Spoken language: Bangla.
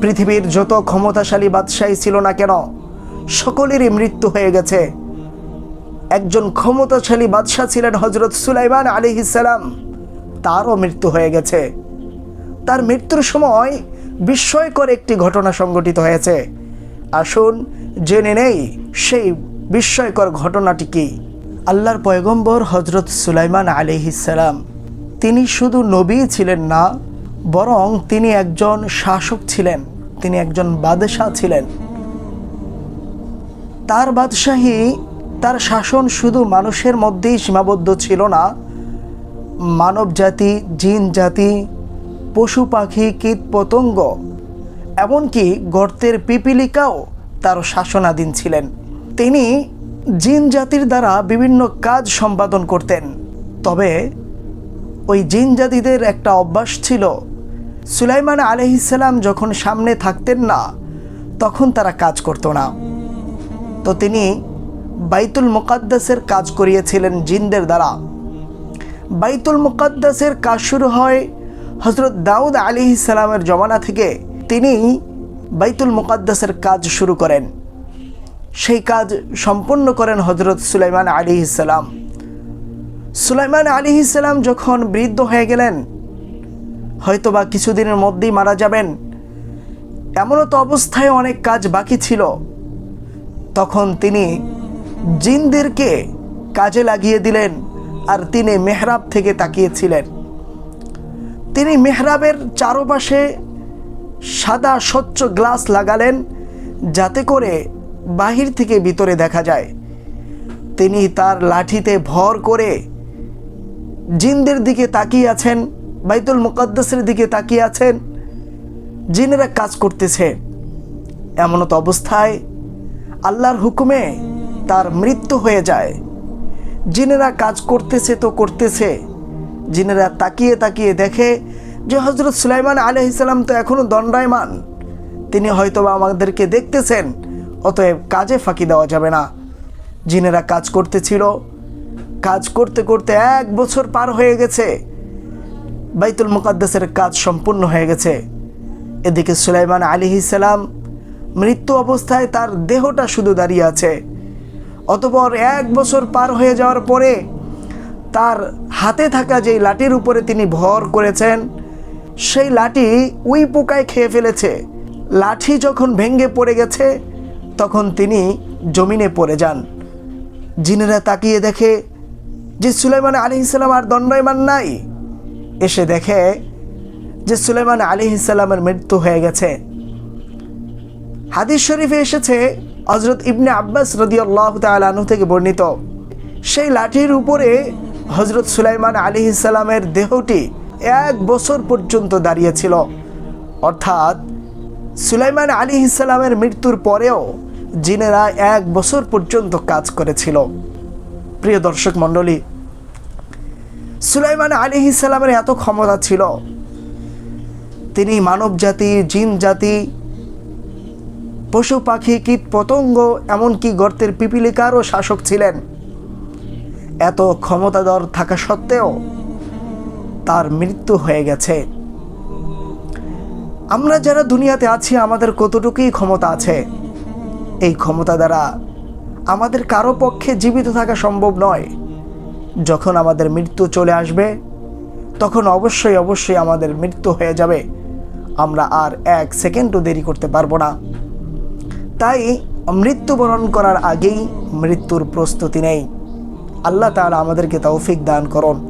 পৃথিবীর যত ক্ষমতাশালী বাদশাহী ছিল না কেন, সকলেরই মৃত্যু হয়ে গেছে। একজন ক্ষমতাশালী বাদশাহ ছিলেন হজরত সুলাইমান আলী ইসালাম তারও মৃত্যু হয়ে গেছে। তার মৃত্যুর সময় বিস্ময়কর একটি ঘটনা সংঘটিত হয়েছে। আসুন জেনে নেই সেই বিস্ময়কর ঘটনাটি কি। আল্লাহর পয়গম্বর হজরত সুলাইমান আলিহিসাল্লাম তিনি শুধু নবী ছিলেন না বরং তিনি একজন শাসক ছিলেন, তিনি একজন বাদশাহ ছিলেন। তার বাদশাহী তার শাসন শুধু মানুষের মধ্যেই সীমাবদ্ধ ছিল না। মানব জাতি, জিন জাতি, পশু পাখি, কীট পতঙ্গ, এমনকি গর্তের পিপিলিকাও তার শাসনাধীন ছিলেন। তিনি জিন জাতির দ্বারা বিভিন্ন কাজ সম্পাদন করতেন, তবে ওই জিন জাতিদের একটা অভ্যাস ছিল সুলাইমান আলহিসাল্লাম যখন সামনে থাকতেন না, তখন তারা কাজ করতো না। তো তিনি বাইতুল মুকাদ্দাসের কাজ করিয়েছিলেন জিনদের দ্বারা। বাইতুল মুকাদ্দাসের কাজ শুরু হয় হজরত দাউদ আলী ইসালামের জমানা থেকে। তিনি বাইতুল মুকাদ্দাসের কাজ শুরু করেন। সেই কাজ সম্পন্ন করেন হজরত সুলাইমান আলী ইসালাম সুলাইমান আলী ইসালাম যখন বৃদ্ধ হয়ে গেলেন হয়তোবা কিছুদিনের মধ্যেই মারা যাবেন। এমনও তো অবস্থায় অনেক কাজ বাকি ছিল। তখন তিনি জিনদেরকে কাজে লাগিয়ে দিলেন আর তিনি মেহরাব থেকে তাকিয়েছিলেন। তিনি মেহরাবের চারপাশে সাদা স্বচ্ছ গ্লাস লাগালেন যাতে করে বাহির থেকে ভিতরে দেখা যায়। তিনি তার লাঠিতে ভর করে জিনদের দিকে তাকিয়ে আছেন। বাইতুল মুকদ্দাসের দিকে তাকিয়ে আছেন, জিনেরা কাজ করতেছে। এমনত অবস্থায় আল্লাহর হুকুমে তার মৃত্যু হয়ে যায়। জিনেরা কাজ করতেছে তো করতেছে। জিনেরা তাকিয়ে তাকিয়ে দেখে যে হজরত সুলাইমান আলহ ইসলাম তো এখনও দণ্ডায়মান। তিনি হয়তো বা আমাদেরকে দেখতেছেন, অতএব কাজে ফাঁকি দেওয়া যাবে না। জিনেরা কাজ করতেছিল। কাজ করতে করতে এক বছর পার হয়ে গেছে। বাইতুল মুকাদ্দাসের কাজ সম্পূর্ণ হয়ে গেছে। এদিকে সুলাইমান আলী ইসালাম মৃত্যু অবস্থায় তার দেহটা শুধু দাঁড়িয়ে আছে। অতপর এক বছর পার হয়ে যাওয়ার পরে তার হাতে থাকা যেই লাঠির উপরে তিনি ভর করেছেন, সেই লাঠি উই পোকায় খেয়ে ফেলেছে। লাঠি যখন ভেঙ্গে পড়ে গেছে, তখন তিনি জমিনে পড়ে যান। জিনেরা তাকিয়ে দেখে যে সুলাইমান আলী ইসলাম আর দণ্ডায়মান নাই। এসে দেখে যে সুলাইমান আলী ইসলামের মৃত্যু হয়ে গেছে। হাদিস শরীফে এসেছে হজরত ইবনে আব্বাস রদিয়াল্লাহ তালু থেকে বর্ণিত, সেই লাঠির উপরে হজরত সুলাইমান আলী ইসলামের দেহটি এক বছর পর্যন্ত দাঁড়িয়েছিল অর্থাৎ সুলাইমান আলী ইসলামের মৃত্যুর পরেও জিনেরা এক বছর পর্যন্ত কাজ করেছিল। প্রিয় দর্শক মণ্ডলী সুলাইমান আলী ইসলামের এত ক্ষমতা ছিল। তিনি মানব জাতি, জিন জাতি, পশু পাখি, কীট পতঙ্গ, এমনকি গর্তের পিপিলিকারও শাসক ছিলেন। এত ক্ষমতাধর থাকা সত্ত্বেও তার মৃত্যু হয়ে গেছে। আমরা যারা দুনিয়াতে আছি, আমাদের কতটুকুই ক্ষমতা আছে? এই ক্ষমতা দ্বারা আমাদের কারও পক্ষে জীবিত থাকা সম্ভব নয়। যখন আমাদের মৃত্যু চলে আসবে, তখন অবশ্যই অবশ্যই আমাদের মৃত্যু হয়ে যাবে। আমরা আর এক সেকেন্ডও দেরি করতে পারব না। তাই মৃত্যুবরণ করার আগেই মৃত্যুর প্রস্তুতি নেই। আল্লাহ তাহলে আমাদেরকে তৌফিক দান করুন।